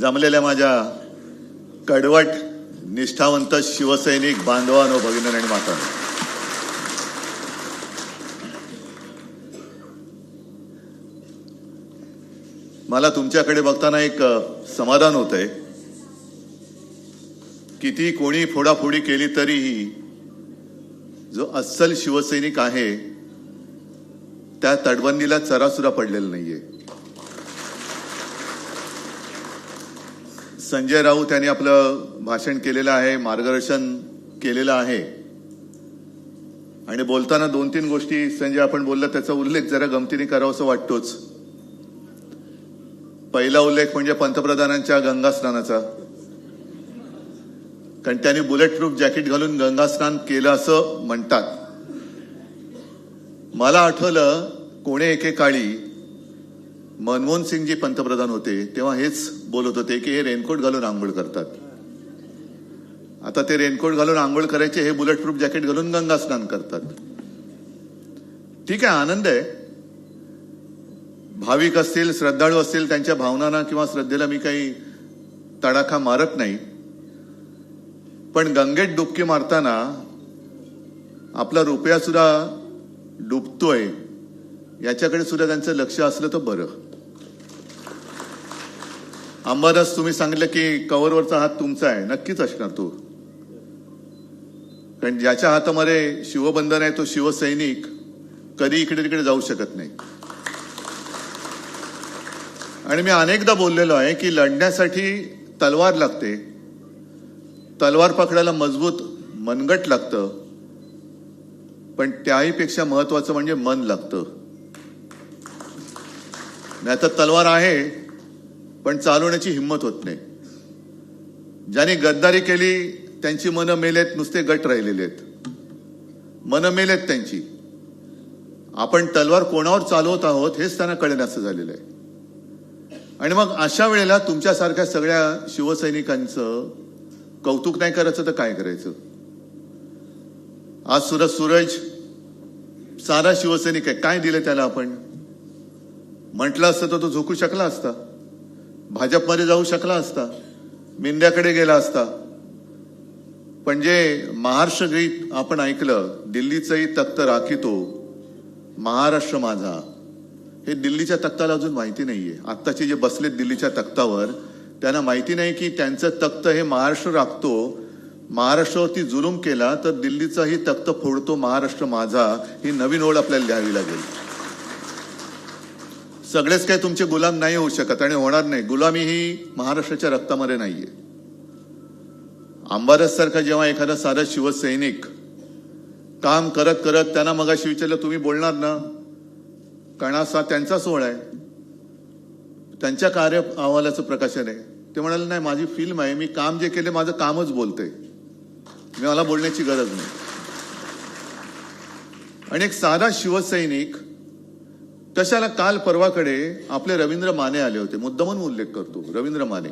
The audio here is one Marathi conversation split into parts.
जमलेल्या माझ्या कडवट निष्ठावंत शिवसैनिक बांधवानो भगिनी आणि माता मला तुमच्याकडे बघताना एक समाधान होत आहे किती कोणी फोडाफोडी केली तरीही जो अस्सल शिवसैनिक आहे त्या तटबंदीला चरासुरा पडलेला नाहीये. संजय राऊत यांनी आपलं भाषण केलेलं आहे मार्गदर्शन केलेलं आहे. आणि बोलताना दोन तीन गोष्टी संजय आपण बोललं त्याचा उल्लेख जरा गमतीने करावासा वाटतोच. पहिला उल्लेख म्हणजे पंतप्रधानांच्या गंगा स्नानाचा कारण त्यांनी बुलेट प्रूफ जॅकेट घालून गंगा स्नान केलं असं म्हणतात. मला आठवलं कोणे एकेकाळी मनमोहन सिंगजी पंतप्रधान होते तेव्हा हेच बोलत होते की हे रेनकोट घालून आंघोळ करतात. आता ते रेनकोट घालून आंघोळ करायचे हे बुलेट प्रूफ जॅकेट घालून गंगा स्नान करतात. ठीक आहे आनंद आहे. भाविक असतील श्रद्धाळू असतील त्यांच्या भावनांना किंवा श्रद्धेला मी काही तडाखा मारत नाही. पण गंगेत डुबकी मारताना आपला रुपया सुद्धा डुबतोय याच्याकडे सुद्धा त्यांचं लक्ष असलं तर बरं. अंबादास तुम्ही सांगितलं की कव्हरवरचा हात तुमचा आहे. नक्कीच असणार तो. कारण ज्याच्या हातामध्ये शिवबंधन आहे तो शिवसैनिक कधी इकडे तिकडे जाऊ शकत नाही. आणि मी अनेकदा बोललेलो आहे की लढण्यासाठी तलवार लागते. तलवार पकडायला मजबूत मनगट लागतं. पण त्याहीपेक्षा महत्वाचं म्हणजे मन लागतं. नाही तर तलवार आहे पण चालवण्याची हिंमत होत नाही. ज्यांनी गद्दारी केली त्यांची मनं मेलेत नुसते गट राहिलेले आहेत. मनं मेलेत त्यांची. आपण तलवार कोणावर चालवत आहोत हेच त्यांना कळेनासं झालेलं आहे. आणि मग अशा वेळेला तुमच्यासारख्या सगळ्या शिवसैनिकांचं कौतुक नाही करायचं तर काय करायचं? आज सुरज सूरज साधा शिवसैनिक आहे. काय दिलं त्याला आपण? म्हटलं असतं तर तो झोकू शकला असता. भाजपमध्ये जाऊ शकला असता मिंद्याकडे गेला असता. पण जे महाराष्ट्र गीत आपण ऐकलं दिल्लीचंही तख्त राखितो महाराष्ट्र माझा हे दिल्लीच्या तख्ताला अजून माहिती नाहीये. आत्ताचे जे बसलेत दिल्लीच्या तख्तावर त्यांना माहिती नाही की त्यांचं तख्त हे महाराष्ट्र राखतो महाराष्ट्रावरती जुलूम केला तर दिल्लीचाही तख्त फोडतो महाराष्ट्र माझा ही नवीन ओढ आपल्याला घ्यावी लागेल. सगळेच काही तुमचे गुलाम नाही होऊ शकत आणि होणार नाही. गुलामी ही महाराष्ट्राच्या रक्तामध्ये नाहीये. अंबादास सारखा जेव्हा एखादा साधा शिवसैनिक काम करत करत त्यांना मगाशी विचारलं तुम्ही बोलणार ना? कारण असा त्यांचा सोहळा आहे. त्यांच्या कार्य अहवालाचं प्रकाशन आहे. ते म्हणाले नाही माझी फिल्म आहे. मी काम जे केले माझं कामच बोलते मी मला बोलण्याची गरज नाही. आणि एक साधा शिवसैनिक कशाला काल परवाकडे आपले रवींद्र माने आले होते? मुद्दामून उल्लेख करतो. रवींद्र माने.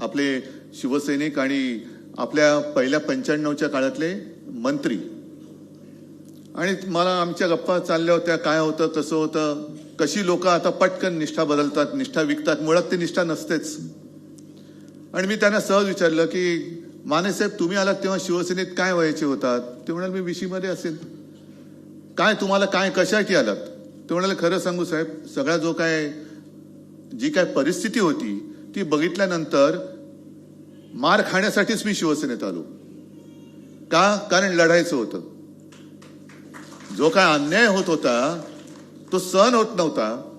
आपले शिवसैनिक आणि आपल्या पहिल्या पंच्याण्णवच्या काळातले मंत्री. आणि मला आमच्या गप्पा चालल्या होत्या काय होतं कसं होतं कशी लोक आता पटकन निष्ठा बदलतात निष्ठा विकतात मुळात ती निष्ठा नसतेच. आणि मी त्यांना सहज विचारलं की माने साहेब तुम्ही आलात तेव्हा शिवसेनेत काय व्हायचे होतात? ते म्हणाल मी विशीमध्ये असेल काय तुम्हाला काय कशासाठी आलात? ते म्हणाले खरं सांगू साहेब सगळा जो काय जी काय परिस्थिती होती ती बघितल्यानंतर मार खाण्यासाठीच मी शिवसेनेत आलो. का? कारण लढायचं होतं. जो काय अन्याय होत होता तो सहन होत नव्हता.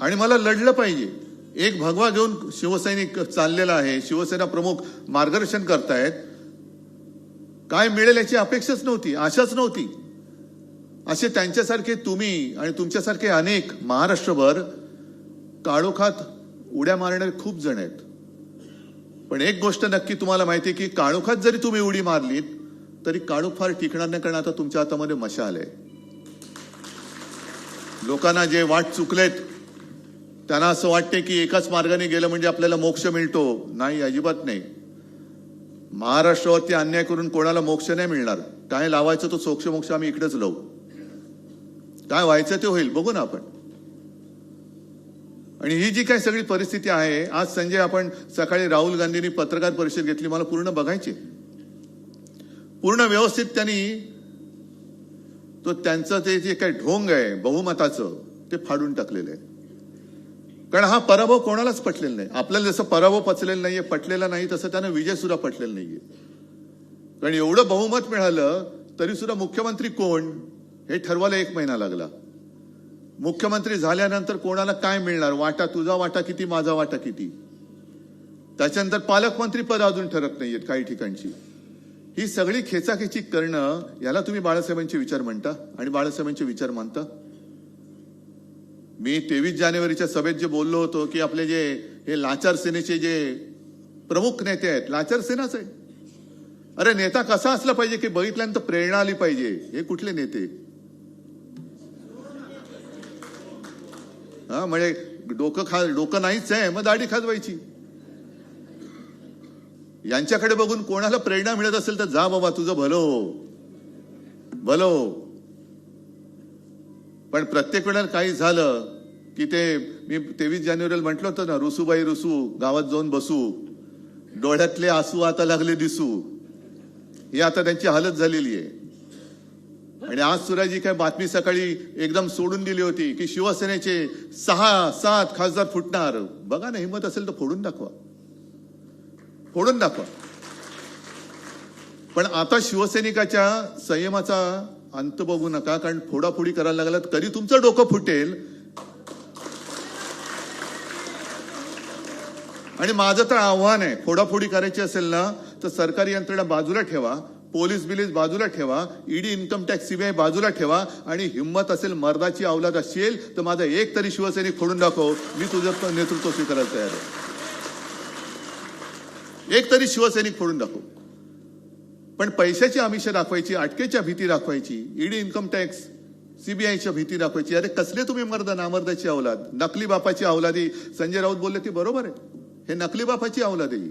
आणि मला लढलं पाहिजे. एक भगवा घेऊन शिवसैनिक चाललेला आहे शिवसेना प्रमुख मार्गदर्शन करतायत. काय मिळेल याची अपेक्षाच नव्हती आशाच नव्हती. असे त्यांच्यासारखे तुम्ही आणि तुमच्यासारखे अनेक महाराष्ट्रभर काळोखात उड्या मारणारे खूप जण आहेत. पण एक गोष्ट नक्की तुम्हाला माहिती आहे की काळोखात जरी तुम्ही उडी मारलीत तरी काळोख फार टिकणार नाही कारण आता तुमच्या हातामध्ये मशाल आहे. लोकांना जे वाट चुकलेत त्यांना असं वाटते की एकाच मार्गाने गेलं म्हणजे आपल्याला मोक्ष मिळतो. नाही अजिबात नाही. महाराष्ट्रावरती अन्याय करून कोणाला मोक्ष नाही मिळणार. काय लावायचं तो सोक्ष मोक्ष आम्ही इकडेच लावू. काय व्हायचं ते होईल बघू ना आपण. आणि ही जी काय सगळी परिस्थिती आहे आज संजय आपण सकाळी राहुल गांधींनी पत्रकार परिषद घेतली मला पूर्ण बघायची. पूर्ण व्यवस्थित त्यांनी तो त्यांचं ते जे काही ढोंग आहे बहुमताचं ते फाडून टाकलेलं आहे. कारण हा पराभव कोणालाच पटलेला नाही. आपल्याला जसं पराभव पचलेला नाहीये पटलेला नाही तसं त्यांना विजय सुद्धा पटलेला नाहीये. कारण एवढं बहुमत मिळालं तरी सुद्धा मुख्यमंत्री कोण? हे ठरवायला एक महिना लागला. मुख्यमंत्री झाल्यानंतर कोणाला काय मिळणार? वाटा तुझा वाटा किती माझा वाटा किती? त्याच्यानंतर पालकमंत्री पद अजून ठरत नाहीयेत काही ठिकाणची. ही सगळी खेचाखेची करणं याला तुम्ही बाळासाहेबांचे विचार म्हणता? आणि बाळासाहेबांचे विचार मानता? मी तेवीस जानेवारीच्या सभेत जे बोललो होतो की आपले जे हे लाचार सेनेचे जे प्रमुख नेते आहेत लाचार सेनाच आहे अरे नेता कसा असला पाहिजे की बघितल्यानंतर प्रेरणा आली पाहिजे? हे कुठले नेते? हा म्हणजे डोकं खा डोकं नाहीच आहे मग दाढी खाजवायची. यांच्याकडे बघून कोणाला प्रेरणा मिळत असेल तर जा बाबा तुझं भलो हो. भलो हो. पण प्रत्येक वेळेला काही झालं की ते मी तेवीस जानेवारीला म्हटलं होतं ना रुसूबाई रुसू गावात जाऊन बसू. डोळ्यातले आसू आता लागले दिसू. ही आता त्यांची हालत झालेली आहे. आणि आज सुद्धा काय बातमी सकाळी एकदम सोडून दिली होती की शिवसेनेचे सहा सात खासदार फुटणार. बघा ना हिंमत असेल तर फोडून दाखवा. फोडून दाखवा. पण आता शिवसैनिकाच्या संयमाचा अंत बघू नका कारण फोडाफोडी करायला लागलात तरी तुमचं डोकं फुटेल. आणि माझं तर आव्हान आहे फोडाफोडी करायची असेल ना तर सरकारी यंत्रणा बाजूला ठेवा. पोलीस बिलीस बाजूला ठेवा ईडी इन्कम टॅक्स सीबीआय बाजूला ठेवा आणि हिंमत असेल मर्दाची अवलाद असेल तर माझा एक तरी शिवसैनिक फोडून दाखव. मी तुझं नेतृत्व स्वीकारायला तयार आहे. एक तरी शिवसैनिक फोडून दाखव. पण पैशाची आमिष दाखवायची अटकेच्या भीती दाखवायची ईडी इन्कम टॅक्स सीबीआयच्या भीती दाखवायची अरे कसले तुम्ही मर्द नामर्दाची अवलाद नकली बापाची अवलादी संजय राऊत बोलले ती बरोबर आहे. हे नकली बापाची अवलाद आहे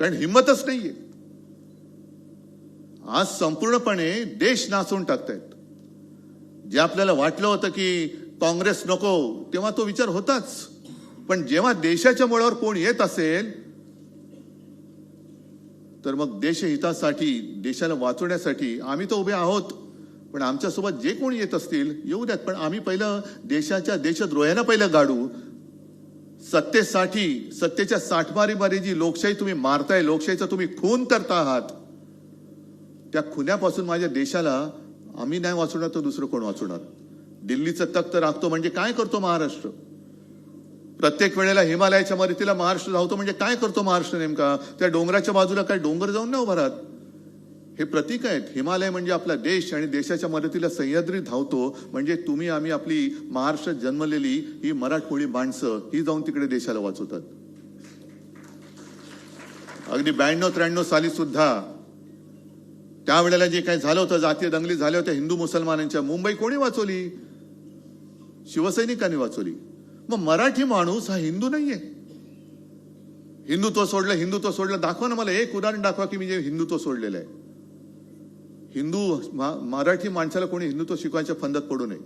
कारण हिंमतच नाहीये. आज संपूर्णपणे देश नाचून टाकतायत. जे आपल्याला वाटलं होतं की काँग्रेस नको तेव्हा तो विचार होताच. पण जेव्हा देशाच्या मुळावर कोण येत असेल तर मग देशहितासाठी देशाला वाचवण्यासाठी आम्ही तर उभे आहोत. पण आमच्यासोबत जे कोण येत असतील येऊ द्यात. पण आम्ही पहिलं देशाच्या देशद्रोह्यांना पहिलं गाडू. सत्तेसाठी सत्तेच्या साठमारीमारी जी लोकशाही तुम्ही मारताय लोकशाहीचा तुम्ही खून करता आहात त्या खुन्यापासून माझ्या देशाला आम्ही नाही वाचवणार तर दुसरं कोण वाचवणार? दिल्लीचं तख्त राखतो म्हणजे काय करतो महाराष्ट्र? प्रत्येक वेळेला हिमालयाच्या मदतीला महाराष्ट्र धावतो म्हणजे काय करतो महाराष्ट्र नेमका? त्या डोंगराच्या बाजूला काय डोंगर जाऊन नाही उभारात हे प्रतीक आहेत. हिमालय म्हणजे आपला देश आणि देशाच्या मदतीला सह्याद्री धावतो म्हणजे तुम्ही आम्ही आपली महाराष्ट्रात जन्मलेली ही मराठमोळी माणसं ही जाऊन तिकडे देशाला वाचवतात. अगदी ब्याण्णव त्र्याण्णव साली सुद्धा त्यावेळेला जे काही झालं होतं जातीय दंगली झाल्या होत्या हिंदू मुसलमानांच्या मुंबई कोणी वाचवली? शिवसैनिकांनी वाचवली. मग मराठी माणूस हा हिंदू नाहीये. हिंदुत्व सोडलं हिंदुत्व सोडलं. दाखवा ना मला एक उदाहरण दाखवा की मी जे हिंदुत्व सोडलेलं आहे. हिंदू मराठी माणसाला कोणी हिंदुत्व शिकवायच्या फंदात पडू नये.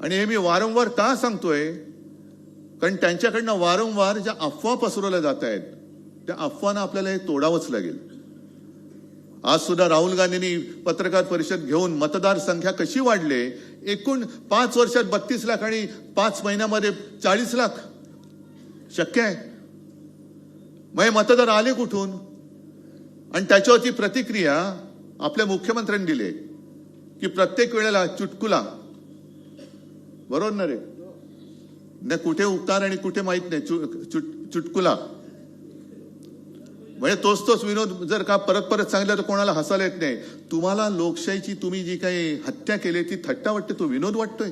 आणि हे मी वारंवार का सांगतोय? कारण त्यांच्याकडनं वारंवार ज्या अफवा पसरवल्या जात आहेत त्या अफवांना आपल्याला हे तोडावंच लागेल. आज सुद्धा राहुल गांधींनी पत्रकार परिषद घेऊन मतदार संख्या कशी वाढले एकूण पाच वर्षात बत्तीस लाख आणि पाच महिन्यामध्ये चाळीस लाख. शक्य आहे? मग हे मतदार आले कुठून? आणि त्याच्यावरची प्रतिक्रिया आपल्या मुख्यमंत्र्यांनी दिली की प्रत्येक वेळेला चुटकुला. बरोबर ना रे? नाही कुठे उतार आणि कुठे माहीत नाही चु- चुट- चुटकुला. म्हणजे तोच तोच विनोद जर का परत परत सांगितला तर कोणाला हसायला येत नाही. तुम्हाला लोकशाहीची तुम्ही जी काही हत्या केली ती थट्टा वाटते तो विनोद वाटतोय.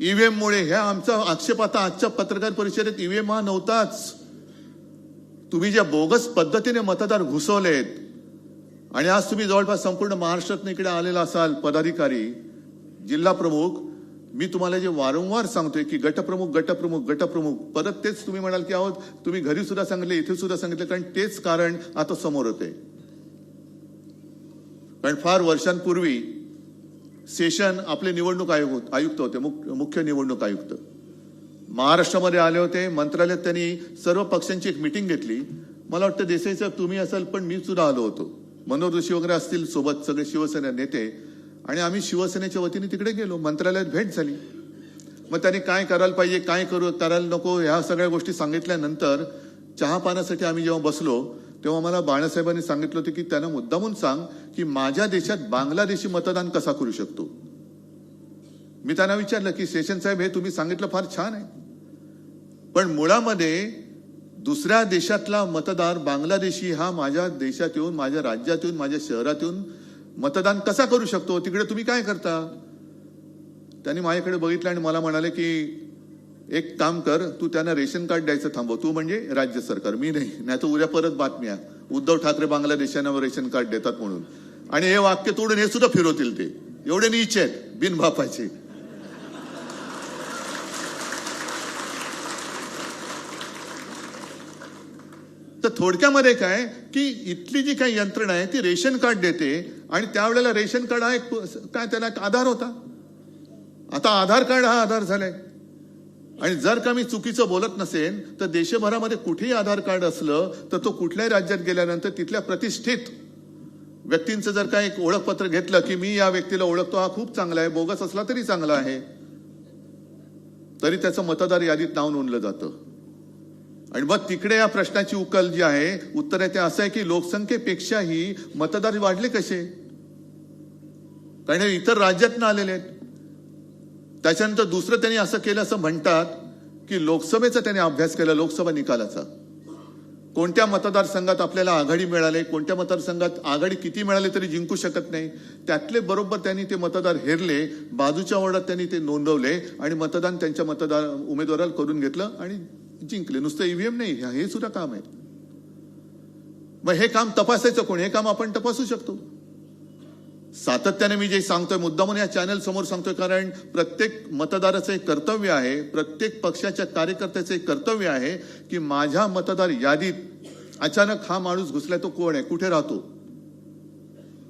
ईव्हीएम मुळे ह्या आमचा आक्षेप आता आजच्या पत्रकार परिषदेत ईव्हीएम हा नव्हताच. तुम्ही ज्या बोगस पद्धतीने मतदार घुसवलेत आणि आज तुम्ही जवळपास संपूर्ण महाराष्ट्रात इकडे आलेला असाल पदाधिकारी जिल्हा प्रमुख मी तुम्हाला जे वारंवार सांगतोय की गटप्रमुख गटप्रमुख गटप्रमुख परत तेच तुम्ही म्हणाल की आहोत तुम्ही घरी सुद्धा सांगितले इथे सुद्धा सांगितले कारण तेच कारण आता समोर होते कारण फार वर्षांपूर्वी सेशन आपले निवडणूक आयोग आयुक्त होते मुख्य निवडणूक आयुक्त. महाराष्ट्रामध्ये आले होते मंत्रालयात त्यांनी सर्व पक्षांची एक मिटिंग घेतली. मला वाटतं देसाई साहेब तुम्ही असाल पण मी सुद्धा आलो होतो. मनोहर जोशी वगैरे असतील सोबत सगळे शिवसेना नेते. आणि आम्ही शिवसेनेच्या वतीने तिकडे गेलो. मंत्रालयात भेट झाली. मग त्यांनी काय करायला पाहिजे काय करू करायला नको ह्या सगळ्या गोष्टी सांगितल्यानंतर चहा पाण्यासाठी आम्ही जेव्हा बसलो तेव्हा मला बाळासाहेबांनी सांगितलं होतं की त्यांना मुद्दामून सांग की माझ्या देशात बांगलादेशी मतदान कसा करू शकतो? मी त्यांना विचारलं की सेशन साहेब हे तुम्ही सांगितलं फार छान आहे. पण मुळामध्ये दुसऱ्या देशातला मतदार बांगलादेशी हा माझ्या देशात येऊन माझ्या राज्यात येऊन माझ्या शहरात येऊन मतदान कसा करू शकतो? तिकडे तुम्ही काय करता? त्यांनी माझ्याकडे बघितलं आणि मला म्हणाले की एक काम कर तू त्यांना रेशन कार्ड द्यायचं थांबव. तू म्हणजे राज्य सरकार मी नाही. नाही तर उद्या परत बातम्या उद्धव ठाकरे बांगलादेशांना रेशन कार्ड देतात म्हणून. आणि हे वाक्य तोडून हे सुद्धा फिरवतील ते. एवढे नीच आहेत बिनबापाचे तर थोडक्यामध्ये काय की इथली जी काही यंत्रणा आहे ती रेशन कार्ड देते आणि त्यावेळेला रेशन कार्ड हा एक काय त्याला एक आधार होता. आता आधार कार्ड हा आधार झालाय. आणि जर का मी चुकीचं बोलत नसेन तर देशभरामध्ये कुठेही आधार कार्ड असलं तर तो कुठल्याही राज्यात गेल्यानंतर तिथल्या प्रतिष्ठित व्यक्तींचं जर का एक ओळखपत्र घेतलं की मी या व्यक्तीला ओळखतो हा खूप चांगला आहे बोगस असला तरी चांगला आहे. तरी त्याचं मतदार यादीत नाव नोंदलं जातं. आणि मग तिकडे या प्रश्नाची उकल जी आहे उत्तर आहे ते असं आहे की लोकसंख्येपेक्षाही मतदार वाढले कसे? कारण हे इतर राज्यातनं आलेले आहेत. त्याच्यानंतर दुसरं त्यांनी असं केलं असं म्हणतात की लोकसभेचा त्यांनी अभ्यास केला लोकसभा निकालाचा. कोणत्या मतदारसंघात आपल्याला आघाडी मिळाली कोणत्या मतदारसंघात आघाडी किती मिळाली तरी जिंकू शकत नाही. त्यातले बरोबर त्यांनी ते मतदार हेरले बाजूच्या वॉर्डात त्यांनी ते नोंदवले आणि मतदान त्यांच्या मतदार उमेदवाराला करून घेतलं आणि जिंकले. नुसतं ईव्हीएम नाही हे सुद्धा काम आहे. मग हे काम तपासायचं कोण? हे काम आपण तपासू शकतो. सातत्याने मी जे सांगतोय मुद्दामून या चॅनल समोर सांगतोय कारण प्रत्येक मतदाराचं एक कर्तव्य आहे प्रत्येक पक्षाच्या कार्यकर्त्याचं एक कर्तव्य आहे की माझ्या मतदार यादीत अचानक हा माणूस घुसलाय तो कोण आहे? कुठे राहतो?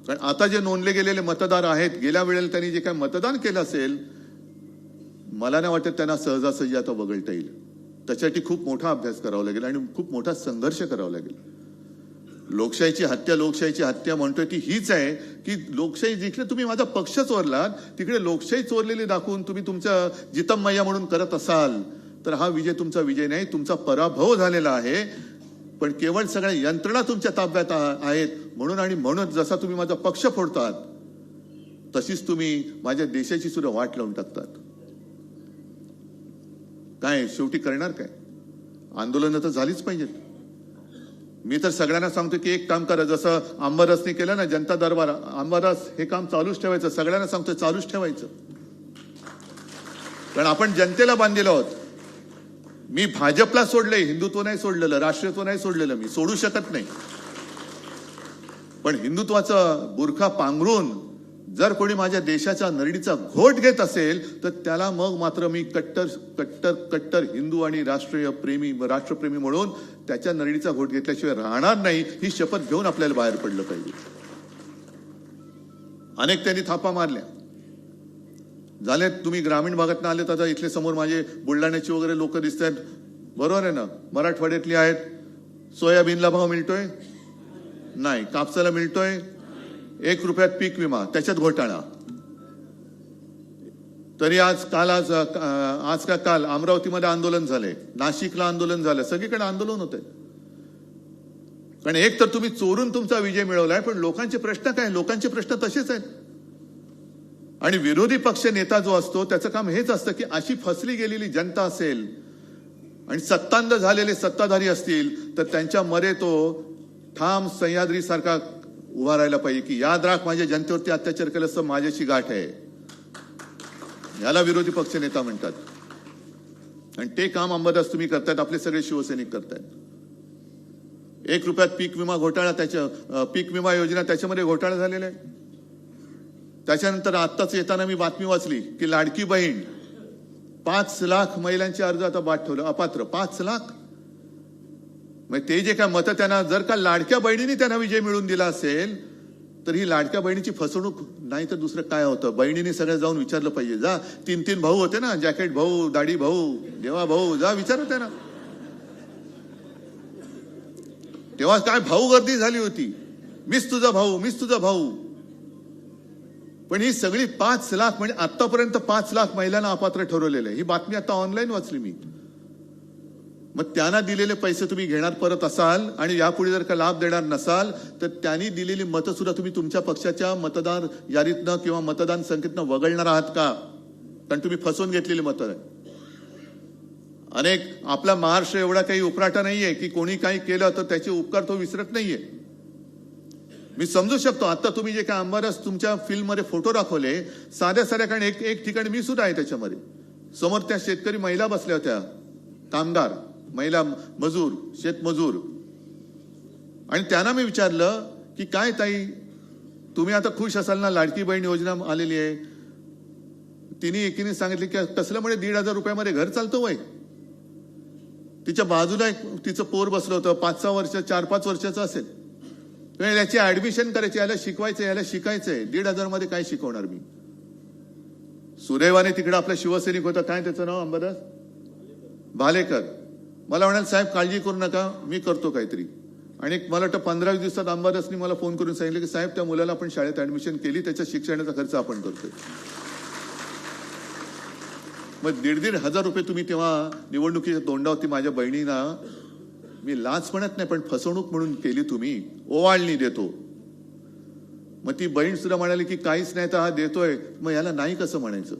कारण आता जे नोंदले गेलेले मतदार आहेत गेल्या वेळेला त्यांनी जे काही मतदान केलं असेल मला नाही वाटत त्यांना सहजासहजी आता वगळता येईल. त्याच्यासाठी खूप मोठा अभ्यास करावा लागेल आणि खूप मोठा संघर्ष करावा लागेल. लोकशाहीची हत्या लोकशाहीची हत्या म्हणतोय ती हीच आहे की लोकशाही जिकडे तुम्ही माझा पक्ष चोरलात तिकडे लोकशाही चोरलेली दाखवून तुम्ही तुमच्या जितमय्या म्हणून करत असाल तर हा विजय तुमचा विजय नाही तुमचा पराभव झालेला आहे. पण केवळ सगळ्या यंत्रणा तुमच्या ताब्यात आहेत म्हणून आणि म्हणून जसा तुम्ही माझा पक्ष फोडतात तशीच तुम्ही माझ्या देशाची सुद्धा वाट लावून टाकतात. काय शेवटी करणार काय? आंदोलनं तर झालीच पाहिजेत. मी तर सगळ्यांना सांगतो की एक काम करा जसं आंबरसने केलं ना जनता दरबार आंबरस हे काम चालूच ठेवायचं. सगळ्यांना सांगतो चालूच ठेवायचं. कारण आपण जनतेला बांधलेलो आहोत. मी भाजपला सोडलंय हिंदुत्व नाही सोडलेलं राष्ट्रीयत्व नाही सोडलेलं मी सोडू शकत नाही. पण हिंदुत्वाचं बुरखा पांघरून जर कोणी माझ्या देशाच्या नरडीचा घोट घेत असेल तर त्याला मग मात्र मी कट्टर कट्टर कट्टर हिंदू आणि राष्ट्रीय प्रेमी राष्ट्रप्रेमी म्हणून त्याच्या नरडीचा घोट घेतल्याशिवाय राहणार नाही ही शपथ घेऊन आपल्याला बाहेर पडलं पाहिजे. अनेक त्यांनी थापा मारल्या. झाले तुम्ही ग्रामीण भागात आले तर इथले समोर माझे बुलढाण्याची वगैरे लोक दिसत आहेत बरोबर आहे ना? मराठवाड्यातली आहेत. सोयाबीनला भाव मिळतोय? नाही. कापसाला मिळतोय? एक रुपयात पीक विमा त्याच्यात घोटाळा. तरी आज काल आज आज का काल अमरावतीमध्ये आंदोलन झाले नाशिकला आंदोलन झालं सगळीकडे आंदोलन होते कारण एक तर तुम्ही चोरून तुमचा विजय मिळवलाय पण लोकांचे प्रश्न काय? लोकांचे प्रश्न तसेच आहेत. आणि विरोधी पक्ष नेता जो असतो त्याचं काम हेच असतं की अशी फसली गेलेली जनता असेल आणि सत्तांध झालेले सत्ताधारी असतील तर त्यांच्या मरे तो ठाम सह्याद्री सारखा उभा राहायला पाहिजे की याद राख माझ्या जनतेवरती अत्याचार केलं असं माझ्याशी गाठ आहे. याला विरोधी पक्ष नेता म्हणतात. आणि ते काम अंबादास तुम्ही करतायत आपले सगळे शिवसैनिक करतायत. एक रुपयात पीक विमा घोटाळा त्याच्या पीक विमा योजना त्याच्यामध्ये घोटाळा झालेला आहे. त्याच्यानंतर आत्ताच येताना मी बातमी वाचली की लाडकी बहीण पाच लाख महिलांचे अर्ज आता बाद ठेवलं अपात्र पाच लाख मग ते जे काय मतं त्यांना जर का लाडक्या बहिणीने त्यांना विजय मिळवून दिला असेल तर ही लाडक्या बहिणीची फसवणूक नाही तर दुसरं काय होतं? बहिणीने सगळं जाऊन विचारलं पाहिजे. जा तीन तीन भाऊ होते ना जॅकेट भाऊ दाढी भाऊ देवा भाऊ जा विचारत आहे ना तेव्हा काय भाऊ गर्दी झाली होती. मीच तुझा भाऊ मीच तुझा भाऊ. पण ही सगळी पाच लाख म्हणजे आतापर्यंत पाच लाख महिलांना अपात्र ठरवलेलं आहे. ही बातमी आता ऑनलाईन वाचली मी. मग त्यांना दिलेले पैसे तुम्ही घेणार परत असाल आणि यापुढे जर का लाभ देणार नसाल तर त्यांनी दिलेली मतं सुद्धा तुम्ही तुमच्या पक्षाच्या मतदार यादीतनं किंवा मतदान संख्येतनं वगळणार आहात का? कारण तुम्ही फसवून घेतलेली मतं. आहे अनेक आपला महाराष्ट्र एवढा काही उपराटा नाहीये की कोणी काही केलं तर त्याचे उपकार तो विसरत नाहीये. मी समजू शकतो आता तुम्ही जे काय आंबारस तुमच्या फिल्ममध्ये फोटो दाखवले साध्या साध्या कारण एक एक ठिकाणी मी सुद्धा आहे त्याच्यामध्ये. समोर त्या शेतकरी महिला बसल्या होत्या कामगार. महिला मजूर शेतमजूर. आणि त्यांना मी विचारलं की काय ताई तुम्ही आता खुश असाल ना लाडकी बहीण योजना आलेली आहे. तिने एकीने सांगितले की कसलं म्हणजे दीड हजार रुपयामध्ये घर चालतो वय. तिच्या बाजूला एक तिचं पोर बसलं होतं पाच सहा वर्ष चार पाच वर्षाचं असेल. याची ऍडमिशन करायची याला शिकवायचं याला शिकायचंय. दीड हजारमध्ये काय शिकवणार मी? सुदैवाने तिकडे आपला शिवसैनिक होता. काय त्याचं नाव अंबादास? भालेकर. मला म्हणाल साहेब काळजी करू नका मी करतो काहीतरी. आणि मला वाटतं पंधरा दिवसात अंबादासनी मला फोन करून सांगितलं की साहेब त्या मुलाला आपण शाळेत ऍडमिशन केली त्याच्या शिक्षणाचा खर्च आपण करतोय. मग दीड दीड हजार रुपये तुम्ही तेव्हा निवडणुकीच्या तोंडावरती माझ्या बहिणीना मी लाच म्हणत नाही पण फसवणूक म्हणून केली तुम्ही ओवाळणी देतो. मग ती बहीण सुद्धा म्हणाली की काहीच नाही तर हा देतोय. मग याला नाही कसं म्हणायचं?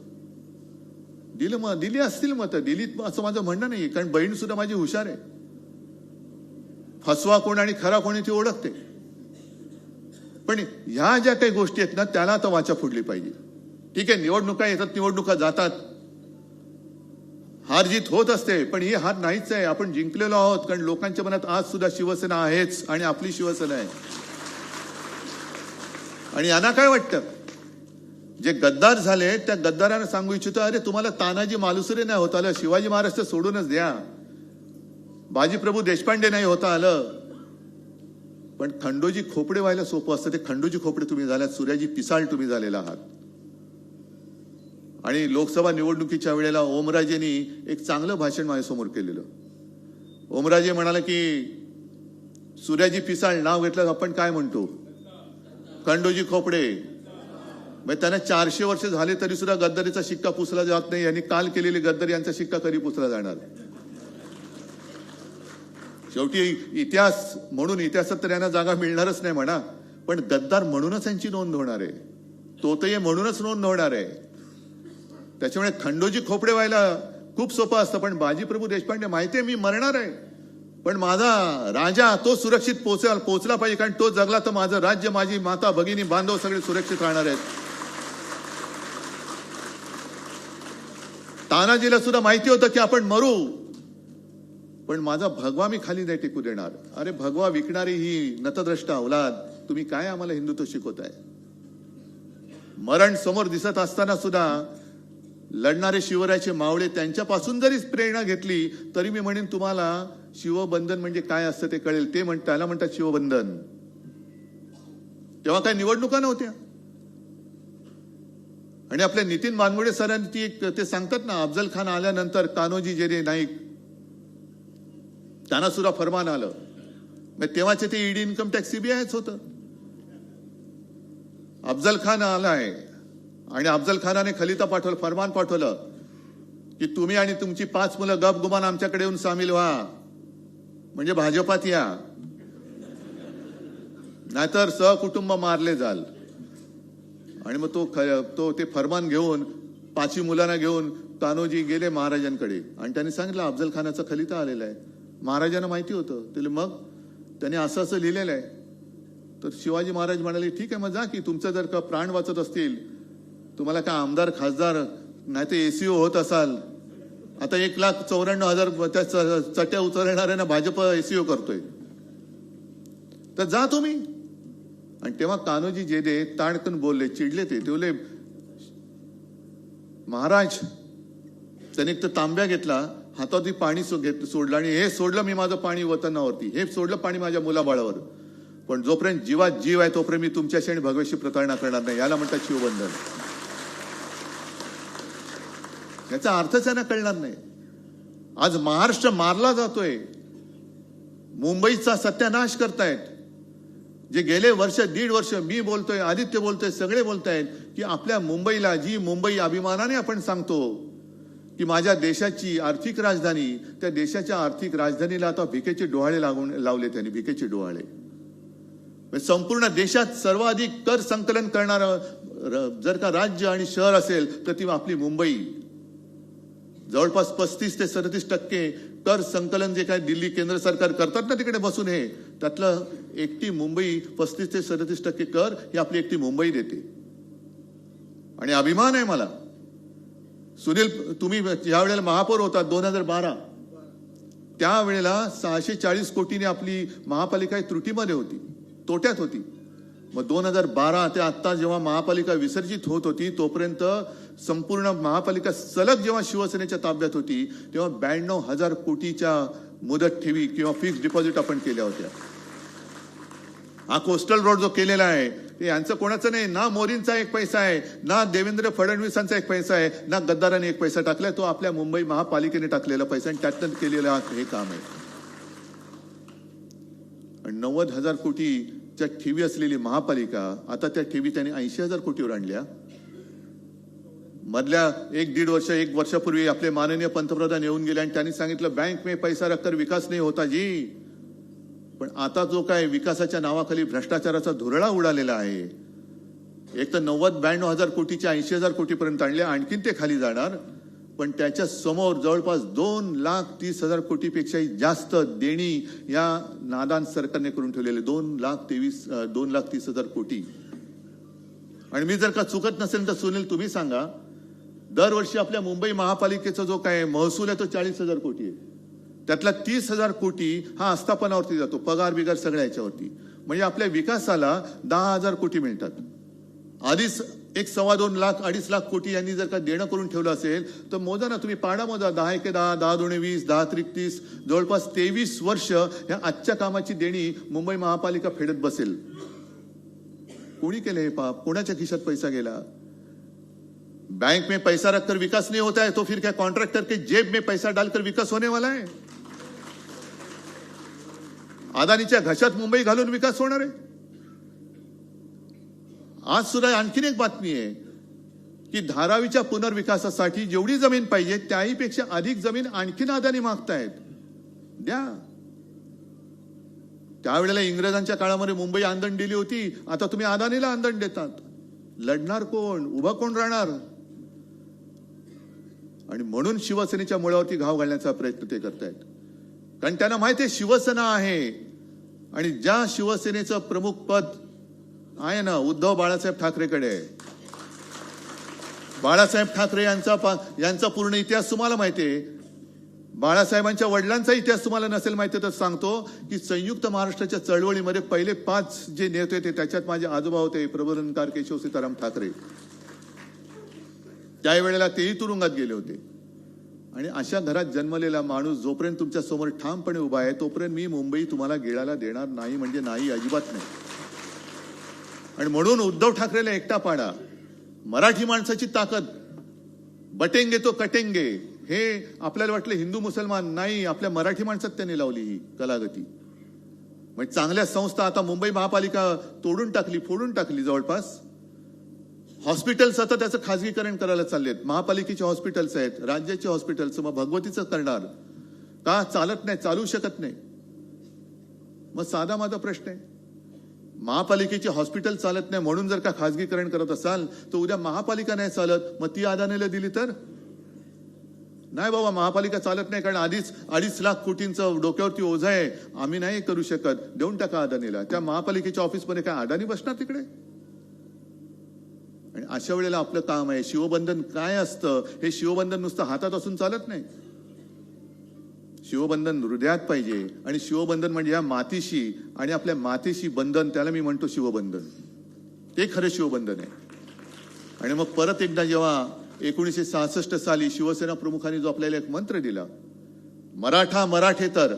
दिलं मग दिली असतील मत. दिली असं माझं म्हणणं नाही कारण बहीण सुद्धा माझी हुशार आहे. फसवा कोण आणि खरा कोणी ती ओळखते. पण ह्या ज्या काही गोष्टी आहेत ना त्याला आता वाचा फुडली पाहिजे. ठीक आहे निवडणुका येतात निवडणुका जातात. हार जीत होत असते पण ही हार नाहीच आहे. आपण जिंकलेलो आहोत कारण लोकांच्या मनात आज सुद्धा शिवसेना आहेच आणि आपली शिवसेना आहे. आणि यांना काय वाटतं? जे गद्दार झाले त्या गद्दारांना सांगू इच्छितो अरे तुम्हाला तानाजी मालुसरे नाही होत आलं शिवाजी महाराज तर सोडूनच द्या. बाजीप्रभू देशपांडे नाही होता आलं. पण खंडोजी खोपडे व्हायला सोपं असतं. ते खंडोजी खोपडे तुम्ही झाल्यात सूर्याजी पिसाळ तुम्ही झालेला आहात. आणि लोकसभा निवडणुकीच्या वेळेला ओमराजेंनी एक चांगलं भाषण माझ्यासमोर केलेलं. ओमराजे म्हणाले की सूर्याजी पिसाळ नाव घेतलं आपण काय म्हणतो? खंडोजी खोपडे. मग त्यांना चारशे वर्ष झाले तरी सुद्धा गद्दारीचा शिक्का पुसला जात नाही. यांनी काल केलेली गद्दारी यांचा शिक्का कधी पुसला जाणार? शेवटी इतिहास म्हणून इतिहासात तर यांना जागा मिळणारच नाही म्हणा. पण गद्दार म्हणूनच यांची नोंद होणार आहे. तोतये म्हणूनच नोंद होणार आहे. त्याच्यामुळे खंडोजी खोपडे व्हायला खूप सोपं असतं. पण बाजीप्रभू देशपांडे माहिती आहे मी मरणार आहे. पण माझा राजा तो सुरक्षित पोहोचला पोहोचला पाहिजे. कारण तो जगला तर माझं राज्य माझी माता भगिनी बांधव सगळे सुरक्षित राहणार आहेत. तानाजीला सुद्धा माहिती होतं की आपण मरू. पण माझा भगवा मी खाली नाही टिकू देणार. अरे भगवा विकणारी ही नतद्रष्ट औलाद तुम्ही काय आम्हाला हिंदुत्व शिकवताय? मरण समोर दिसत असताना सुद्धा लढणारे शिवरायाचे मावळे त्यांच्यापासून जरी प्रेरणा घेतली तरी मी म्हणेन तुम्हाला शिवबंधन म्हणजे काय असतं ते कळेल. ते म्हण त्याला म्हणतात शिवबंधन. तेव्हा काय निवडणुका नव्हत्या. आणि आपल्या नितीन बानगुडे सरांनी ती एक ते सांगतात ना अफजल खान आल्यानंतर कान्होजी जेरे नाईक त्यांना सुद्धा फरमान आलं. मग तेव्हाचे ते ईडी इन्कम टॅक्स सीबीआयच होतं. अफजल खान आलाय आणि अफजल खानाने खलिता पाठवलं फरमान पाठवलं की तुम्ही आणि तुमची पाच मुलं गप गुमान आमच्याकडे येऊन सामील व्हा. म्हणजे भाजपात या. नाहीतर सहकुटुंब मारले जाल. आणि मग तो ख- तो ते फरमान घेऊन पाचवी मुलांना घेऊन कान्होजी गेले महाराजांकडे. आणि त्यांनी सांगितलं अफजल खानाचा खलिता आलेला आहे. महाराजांना माहिती होतं. ते मग? त्यांनी असं असं लिहिलेलं आहे. तर शिवाजी महाराज म्हणाले ठीक आहे मग जा की तुमचं जर का प्राण वाचत असतील तुम्हाला काय आमदार खासदार नाही तर एसीओ होत असाल. आता एक लाख चौऱ्याण्णव हजार त्या च- चट्या उचलणाऱ्यांना भाजप एसीओ करतोय. तर जा तुम्ही. आणि तेव्हा कान्होजी जे दे बोलले चिडले ते ते बोलले महाराज त्याने एक तर तांब्या घेतला हातावरती पाणी सो- घेत सोडलं आणि हे सोडलं मी माझं पाणी वतनावरती हे सोडलं पाणी माझ्या मुलाबाळावर. पण जोपर्यंत जीवात जीव आहे तोपर्यंत मी तुमच्याशी आणि भगवेशी प्रतारणा करणार नाही. याला म्हणतात शिवबंधन. याचा अर्थच यांना कळणार नाही. आज महाराष्ट्र मारला जातोय. मुंबईचा सत्यानाश करतायत. जे गेले वर्ष दीड वर्ष मी बोलतोय आदित्य बोलतोय सगळे बोलतायत की आपल्या मुंबईला जी मुंबई अभिमानाने आपण सांगतो की माझ्या देशाची आर्थिक राजधानी त्या देशाच्या आर्थिक राजधानीला आता भिकेचे डोहाळे लागून लावले त्यांनी भिकेचे डोहाळे. म्हणजे संपूर्ण देशात सर्वाधिक कर संकलन करणारं जर का राज्य आणि शहर असेल तर ती आपली मुंबई. जवळपास पस्तीस ते सदतीस टक्के कर संकलन जे काय दिल्ली केंद्र सरकार करतात ना तिकडे बसून हे त्यातलं एकटी मुंबई पस्तीस ते सदतीस टक्के कर ही आपली एकटी मुंबई देते. आणि अभिमान आहे मला. सुनील तुम्ही ज्या वेळेला महापौर होता दोन हजार बारा त्यावेळेला सहाशे चाळीस कोटीने आपली महापालिका त्रुटीमध्ये होती तोट्यात होती. मग दोन हजार बारा ते आत्ता जेव्हा महापालिका विसर्जित होत होती तोपर्यंत संपूर्ण महापालिका सलग जेव्हा शिवसेनेच्या ताब्यात होती तेव्हा ब्याण्णव हजार कोटीच्या मुदत ठेवी किंवा फिक्स डिपॉझिट आपण केल्या होत्या. हा कोस्टल रोड जो केलेला आहे ते यांचं कोणाचं नाही ना मोरींचा एक पैसा आहे ना देवेंद्र फडणवीसांचा एक पैसा आहे ना गद्दाराने एक पैसा टाकलाय तो आपल्या मुंबई महापालिकेने टाकलेला पैसा आणि त्यातनं केलेलं हे काम आहे. आणि नव्वद हजार कोटीच्या ठेवी असलेली महापालिका आता त्या ठेवी त्यांनी ऐंशी हजार कोटीवर आणल्या. मधल्या एक दीड वर्ष एक वर्षापूर्वी आपले माननीय पंतप्रधान येऊन गेले आणि त्यांनी सांगितलं बँक मे पैसा रखकर विकास नाही होता जी. पण आता जो काय विकासाच्या नावाखाली भ्रष्टाचाराचा धुरळा उडालेला आहे एक तर नव्वद ब्याण्णव हजार कोटीच्या ऐंशी हजार कोटीपर्यंत आणले आणखीन ते खाली जाणार पण त्याच्यासमोर जवळपास दोन लाख तीस हजार कोटीपेक्षाही जास्त देणी या नादान सरकारने करून ठेवलेले दोन लाख तेवीस दोन लाख तीस हजार कोटी. आणि मी जर का चुकत नसेल तर सुनील तुम्ही सांगा दरवर्षी आपल्या मुंबई महापालिकेचा जो काय महसूल आहे तो चाळीस हजार कोटी आहे. त्यातला तीस हजार कोटी हा आस्थापनावरती जातो पगार बिगार सगळ्या याच्यावरती. म्हणजे आपल्या विकासाला दहा हजार कोटी मिळतात. आधीच एक सव्वा दोन लाख अडीच लाख कोटी यांनी जर का देणं करून ठेवलं असेल तर मोजा ना तुम्ही पाडा मोजा. दहा एके दहा दहा दोन वीस दहा त्रिक तीस जवळपास तेवीस वर्ष ह्या आजच्या कामाची देणी मुंबई महापालिका फेडत बसेल. कोणी केलं हे पाप? कोणाच्या खिशात पैसा गेला? बैंक में पैसा रखकर विकास नहीं होता है तो फिर क्या कॉन्ट्रैक्टर के जेब में पैसा डालकर विकास होने वाला है? अदानीच्या घशात मुंबई घालून विकास होणार आहे. आज सुद्धा आणखीन एक बातमी आहे की धारावीच्या पुनर्विकासासाठी जेवढी जमीन पाहिजे त्याहीपेक्षा अधिक जमीन आणखीन अदानी मागतायत. द्या. त्यावेळेला इंग्रजांच्या काळामध्ये मुंबई आंदण दिली होती. आता तुम्ही अदानीला आंदण देतात. लढणार कोण? उभं कोण राहणार? आणि म्हणून शिवसेनेच्या मुळावरती घाव घालण्याचा प्रयत्न ते करतायत. कारण त्यांना माहिती आहे शिवसेना आहे. आणि ज्या शिवसेनेचं प्रमुख पद आहे ना उद्धव बाळासाहेब ठाकरेकडे. आहे बाळासाहेब ठाकरे यांचा यांचा पूर्ण इतिहास तुम्हाला माहिती आहे. बाळासाहेबांच्या वडिलांचा इतिहास तुम्हाला नसेल माहिती तर सांगतो की संयुक्त महाराष्ट्राच्या चळवळीमध्ये पहिले पाच जे नेते होते त्याच्यात माझे आजोबा होते प्रबोधनकार केशव सीताराम ठाकरे. त्यावेळेला तेही तुरुंगात गेले होते. आणि अशा घरात जन्मलेला माणूस जोपर्यंत तुमच्यासमोर ठामपणे उभा आहे तोपर्यंत मी मुंबई तुम्हाला गिळायला देणार नाही म्हणजे नाही अजिबात नाही. आणि म्हणून उद्धव ठाकरेला एकटा पाडा. मराठी माणसाची ताकद. बटेंगे तो कटेंगे. हे आपल्याला वाटलं हिंदू मुसलमान नाही आपल्या मराठी माणसात त्यांनी लावली ही कलागती. म्हणजे चांगल्या संस्था आता मुंबई महापालिका तोडून टाकली फोडून टाकली जवळपास. हॉस्पिटल्स आता त्याचं खाजगीकरण करायला चाललेत. महापालिकेचे हॉस्पिटल्स आहेत राज्याचे हॉस्पिटल्स मग भगवतीचं करणार. का चालत नाही चालू शकत नाही? मग साधा माझा प्रश्न आहे. महापालिकेचे हॉस्पिटल चालत नाही म्हणून जर का खाजगीकरण करत असाल तर उद्या महापालिका नाही चालत मग ती अदानीला दिली तर? नाही बाबा महापालिका चालत नाही कारण आधीच अडीच लाख कोटींचं डोक्यावरती ओझं आहे. आम्ही नाही करू शकत. देऊन टाका अदानीला. त्या महापालिकेच्या ऑफिसमध्ये काय अदानी बसणार तिकडे? आणि अशा वेळेला आपलं काम आहे. शिवबंधन काय असतं? हे शिवबंधन नुसतं हातात असून चालत नाही. शिवबंधन हृदयात पाहिजे. आणि शिवबंधन म्हणजे या मातीशी आणि आपल्या मातीशी बंधन त्याला मी म्हणतो शिवबंधन. ते खरं शिवबंधन आहे. आणि मग परत एकदा जेव्हा एकोणीसशे सहासष्ट साली शिवसेना प्रमुखांनी जो आपल्याला एक मंत्र दिला मराठा मराठेतर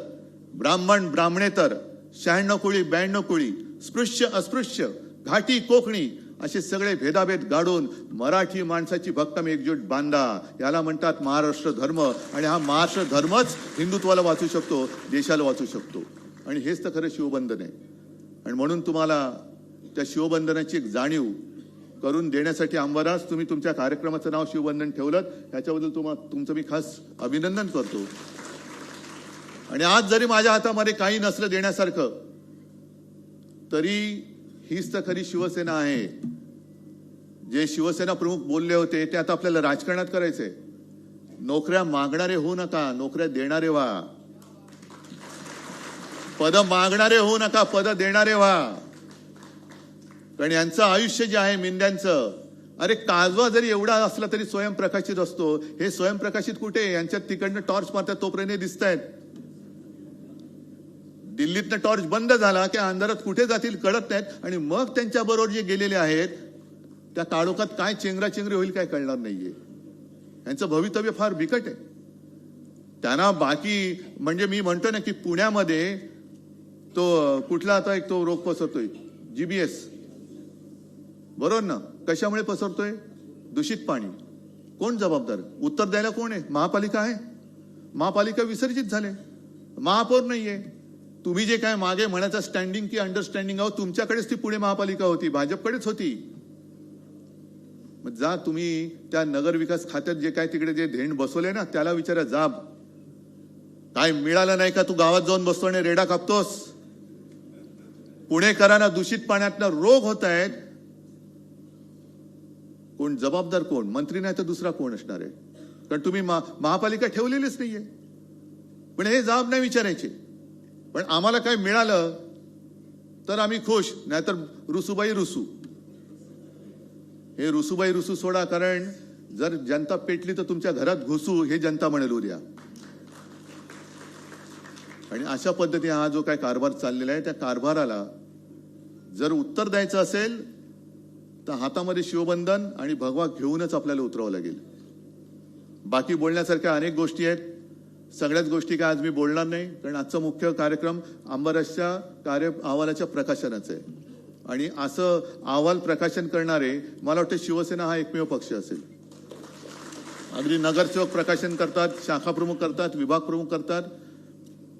ब्राह्मण ब्राह्मणेतर शहाण्णव कोळी ब्याण्णव कोळी स्पृश्य अस्पृश्य घाटी कोकणी असे सगळे भेदाभेद गाडून मराठी माणसाची भक्कम एकजूट बांधा. याला म्हणतात महाराष्ट्र धर्म. आणि हा महाराष्ट्र धर्मच हिंदुत्वाला वाचू शकतो देशाला वाचू शकतो. आणि हेच तर खरं शिवबंधन आहे. आणि म्हणून तुम्हाला त्या शिवबंधनाची एक जाणीव करून देण्यासाठी अंबरास तुम्ही तुमच्या कार्यक्रमाचं नाव शिवबंधन ठेवलं ह्याच्याबद्दल तुम्हाला तुमचं मी खास अभिनंदन करतो. आणि आज जरी माझ्या हातामध्ये काही नसलं देण्यासारखं तरी हीच तर खरी शिवसेना आहे. जे शिवसेना प्रमुख बोलले होते ते आता आपल्याला राजकारणात करायचंय. नोकऱ्या मागणारे होऊ नका नोकऱ्या देणारे व्हा. पद मागणारे होऊ नका पद देणारे व्हा. कारण यांचं आयुष्य जे आहे मेंढ्यांचं अरे काजवा जरी एवढा असला तरी स्वयंप्रकाशित असतो. हे स्वयंप्रकाशित कुठे? यांच्यात तिकडनं टॉर्च मारतात तोपर्यंत दिसत आहेत दिल्लीतनं टॉर्च बंद झाला की अंधारात कुठे जातील कळत नाहीत. आणि मग त्यांच्या बरोबर जे गेलेले आहेत त्या काळोखात काय चेंगरा चेंगरी होईल काय कळणार नाहीये. यांचं भवितव्य फार बिकट आहे. त्यांना बाकी म्हणजे मी म्हणतो ना की पुण्यामध्ये तो कुठला आता एक तो रोग पसरतोय जीबीएस बरोबर ना? कशामुळे पसरतोय? दूषित पाणी. कोण जबाबदार? उत्तर द्यायला कोण आहे? महापालिका आहे? महापालिका विसर्जित झाले. महापौर नाहीये. तुम्ही जे काय मागे म्हणायचं स्टँडिंग की अंडरस्टँडिंग आहो तुमच्याकडेच ती पुणे महापालिका होती भाजपकडेच होती. मग जा तुम्ही त्या नगर विकास खात्यात जे काय तिकडे जे धेण बसवले ना त्याला विचारा जाब काय मिळालं नाही का तू गावात जाऊन बसतो आणि रेडा कापतोस? पुणेकरांना दूषित पाण्यातनं रोग होत आहेत. कोण जबाबदार कोण? मंत्री नाही तर दुसरा कोण असणार आहे? कारण तुम्ही महापालिका ठेवलेलीच नाहीये. पण हे जाब नाही विचारायचे. पण आम्हाला काय मिळालं तर आम्ही खुश. नाहीतर रुसूबाई रुसू. हे रुसूबाई रुसू सोडा कारण जर जनता पेटली तर तुमच्या घरात घुसू हे जनता म्हणेल उद्या. आणि अशा पद्धतीने हा जो काय कारभार चाललेला आहे त्या कारभाराला जर उत्तर द्यायचं असेल तर हातामध्ये शिवबंधन आणि भगवा घेऊनच आपल्याला उतरावं लागेल. बाकी बोलण्यासारख्या अनेक गोष्टी आहेत. सगळ्याच गोष्टी काय आज मी बोलणार नाही कारण आजचा मुख्य कार्यक्रम आंबरसच्या कार्य अहवालाच्या प्रकाशनाचा आहे. आणि असं अहवाल प्रकाशन करणारे मला वाटतं शिवसेना हा एकमेव पक्ष असेल. अगदी नगरसेवक प्रकाशन करतात शाखा प्रमुख करतात विभाग प्रमुख करतात.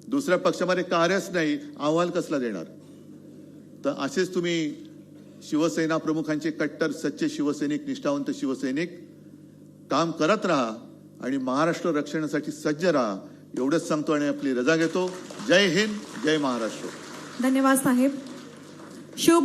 दुसऱ्या पक्षामध्ये कार्यच नाही अहवाल कसला देणार? तर असेच तुम्ही शिवसेना प्रमुखांचे कट्टर सच्चे शिवसैनिक निष्ठावंत शिवसैनिक काम करत राहा. आणि महाराष्ट्र रक्षणासाठी सज्ज राहा. एवढंच सांगतो आणि आपली रजा घेतो. जय हिंद जय महाराष्ट्र. धन्यवाद साहेब. शिव